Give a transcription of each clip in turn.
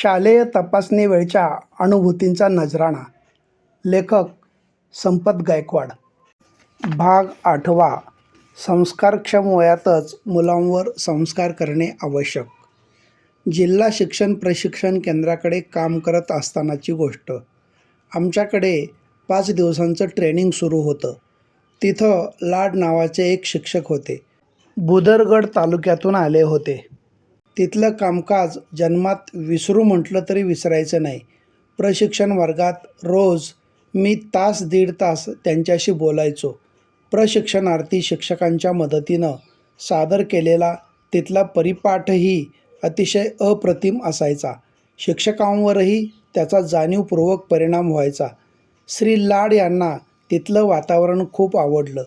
शालेय तपासणी वेळच्या अनुभूतींचा नजराणा. लेखक संपत गायकवाड. भाग आठवा. संस्कारक्षम वयातच मुलांवर संस्कार करणे आवश्यक. जिल्हा शिक्षण प्रशिक्षण केंद्राकडे काम करत असतानाची गोष्ट. आमच्याकडे पाच दिवसांचं ट्रेनिंग सुरू होतं. तिथं लाड नावाचे एक शिक्षक होते. बुदरगड तालुक्यातून आले होते. तिथलं कामकाज जन्मात विसरू म्हटलं तरी विसरायचं नाही. प्रशिक्षण वर्गात रोज मी तास दीड तास त्यांच्याशी बोलायचो. प्रशिक्षणार्थी शिक्षकांच्या मदतीनं सादर केलेला तिथला परिपाठही अतिशय अप्रतिम असायचा. शिक्षकांवरही त्याचा जाणीवपूर्वक परिणाम व्हायचा. श्री लाड यांना तिथलं वातावरण खूप आवडलं.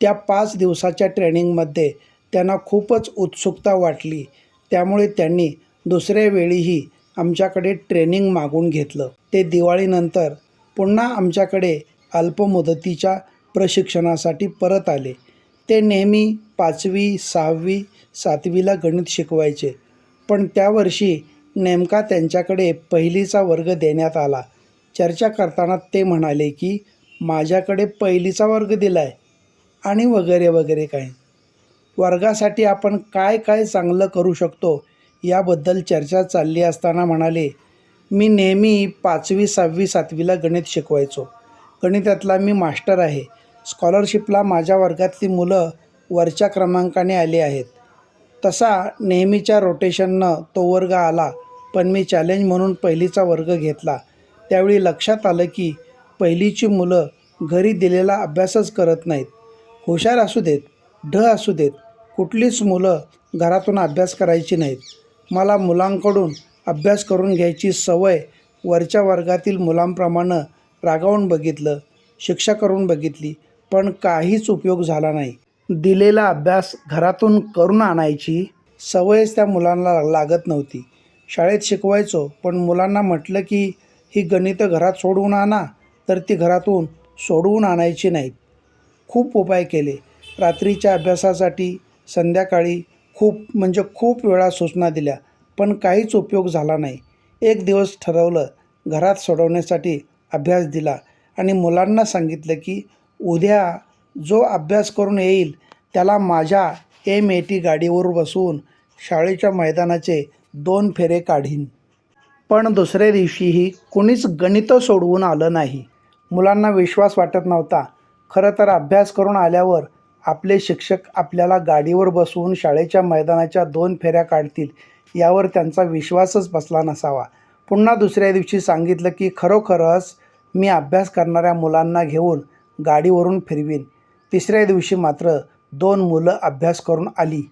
त्या पाच दिवसाच्या ट्रेनिंगमध्ये त्यांना खूपच उत्सुकता वाटली. त्यामुळे त्यांनी दुसऱ्या वेळीही आमच्याकडे ट्रेनिंग मागून घेतलं. ते दिवाळीनंतर पुन्हा आमच्याकडे अल्पमुदतीच्या प्रशिक्षणासाठी परत आले. ते नेहमी पाचवी सहावी सातवीला गणित शिकवायचे. पण त्या वर्षी नेमका त्यांच्याकडे पहिलीचा वर्ग देण्यात आला. चर्चा करताना ते म्हणाले की माझ्याकडे पहिलीचा वर्ग दिला आहे आणि वगैरे वगैरे काही. वर्गासाठी आपण काय काय चांगलं करू शकतो याबद्दल चर्चा चालली असताना म्हणाले मी नेहमी पाचवी सहावी सातवीला गणित शिकवायचो. गणितातला मी मास्टर आहे. स्कॉलरशिपला माझ्या वर्गातली मुलं वरच्या क्रमांकाने आली आहेत. तसा नेहमीच्या रोटेशननं तो वर्ग आला पण मी चॅलेंज म्हणून पहिलीचा वर्ग घेतला. त्यावेळी लक्षात आलं की पहिलीची मुलं घरी दिलेला अभ्यासच करत नाहीत. हुशार असू देत ढ असू देत कुठलीच मुलं घरातून अभ्यास करायची नाहीत. मला मुलांकडून अभ्यास करून घ्यायची सवय वरच्या वर्गातील मुलांप्रमाणे रागावून बघितलं शिक्षा करून बघितली पण काहीच उपयोग झाला नाही. दिलेला अभ्यास घरातून करून आणायची सवयच त्या मुलांना लागत नव्हती. शाळेत शिकवायचो पण मुलांना म्हटलं की ही गणितं घरात सोडवून आणा तर ती घरातून सोडवून आणायची नाहीत. खूप उपाय केले. रात्रीच्या अभ्यासासाठी संध्याकाळी खूप म्हणजे खूप वेळा सूचना दिल्या पण काहीच उपयोग झाला नाही. एक दिवस ठरवलं घरात सोडवण्यासाठी अभ्यास दिला आणि मुलांना सांगितलं की उद्या जो अभ्यास करून येईल त्याला माझ्या एम ए टी गाडीवर बसवून शाळेच्या मैदानाचे दोन फेरे काढीन. पण दुसऱ्या दिवशीही कुणीच गणितं सोडवून आलं नाही. मुलांना विश्वास वाटत नव्हता. खरं तर अभ्यास करून आल्यावर आपले शिक्षक आपल्याला गाडीवर बसवून शाळेच्या मैदानाच्या दोन फेऱ्या काढतील यावर त्यांचा विश्वासच बसला नसावा. पुन्हा दुसऱ्या दिवशी सांगितलं की खरोखरच मी अभ्यास करणाऱ्या मुलांना घेऊन गाडीवरून फिरवीन. तिसऱ्या दिवशी मात्र दोन मुलं अभ्यास करून आली.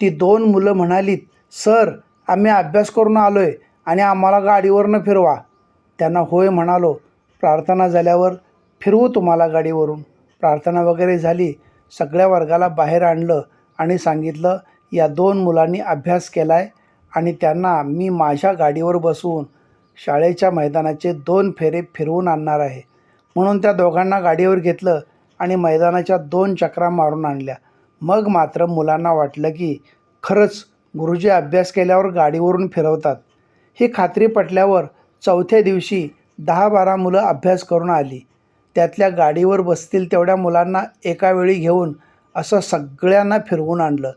ती दोन मुलं म्हणालीत सर आम्ही अभ्यास करून आलो आहे आणि आम्हाला गाडीवरनं फिरवा. त्यांना होय म्हणालो. प्रार्थना झाल्यावर फिरवू तुम्हाला गाडीवरून. प्रार्थना वगैरे झाली. सगळ्या वर्गाला बाहेर आणलं आणि सांगितलं या दोन मुलांनी अभ्यास केला आहे आणि त्यांना मी माझ्या गाडीवर बसवून शाळेच्या मैदानाचे दोन फेरे फिरवून आणणार आहे. म्हणून त्या दोघांना गाडीवर घेतलं आणि मैदानाच्या दोन चक्रा मारून आणल्या. मग मात्र मुलांना वाटलं की खरंच गुरुजी अभ्यास केल्यावर गाडीवरून फिरवतात. ही खात्री पटल्यावर चौथ्या दिवशी दहा बारा मुलं अभ्यास करून आली. त्यातल्या गाडीवर बसतील तेवढ्या मुलांना एकावेळी घेऊन असं सगळ्यांना फिरवून आणलं.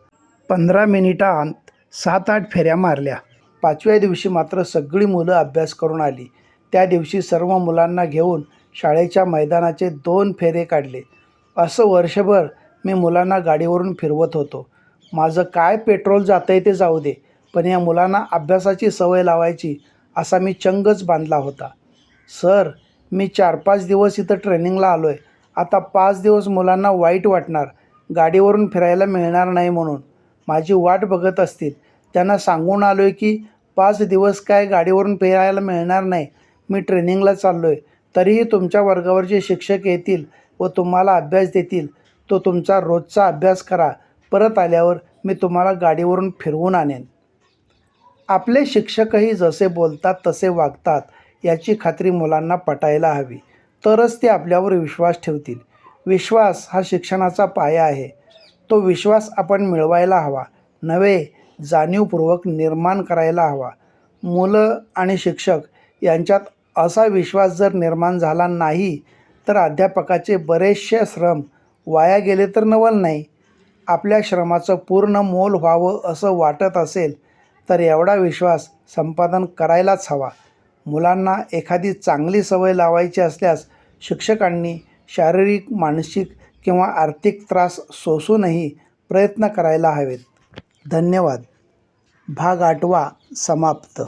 पंधरा मिनिटांत सात आठ फेऱ्या मारल्या. पाचव्या दिवशी मात्र सगळी मुलं अभ्यास करून आली. त्या दिवशी सर्व मुलांना घेऊन शाळेच्या मैदानाचे दोन फेरे काढले. असं वर्षभर मी मुलांना गाडीवरून फिरवत होतो. माझं काय पेट्रोल जातं आहे ते जाऊ दे पण या मुलांना अभ्यासाची सवय लावायची असा मी चंगच बांधला होता. सर मी चार पाच दिवस इथं ट्रेनिंगला आलो आहे आता पाच दिवस मुलांना वाईट वाटणार. गाडीवरून फिरायला मिळणार नाही म्हणून. माझी वाट बघत असतील. त्यांना सांगून आलो आहे की पाच दिवस काय गाडीवरून फिरायला मिळणार नाही. मी ट्रेनिंगला चाललो आहे तरीही तुमच्या वर्गावरचे शिक्षक येतील व तुम्हाला अभ्यास देतील. तो तुमचा रोजचा अभ्यास करा. परत आल्यावर मी तुम्हाला गाडीवरून फिरवून आणेन. आपले शिक्षकही जसे बोलतात तसे वागतात. याची खात्री मुलांना पटायला हवी. तरच ते आपल्यावर विश्वास ठेवतील. विश्वास हा शिक्षणाचा पाया आहे. तो विश्वास आपण मिळवायला हवा. नव्हे जाणीवपूर्वक निर्माण करायला हवा. मुलं आणि शिक्षक यांच्यात असा विश्वास जर निर्माण झाला नाही तर अध्यापकाचे बरेचसे श्रम वाया गेले तर नवल नाही. आपल्या श्रमाचं पूर्ण मोल व्हावं असं वाटत असेल तर एवढा विश्वास संपादन करायलाच हवा. मुलांना एखादी चांगली सवय लावायची असल्यास शिक्षकांनी शारीरिक मानसिक किंवा आर्थिक त्रास सोसूनही प्रयत्न करायला हवेत. धन्यवाद. भाग आठवा समाप्त.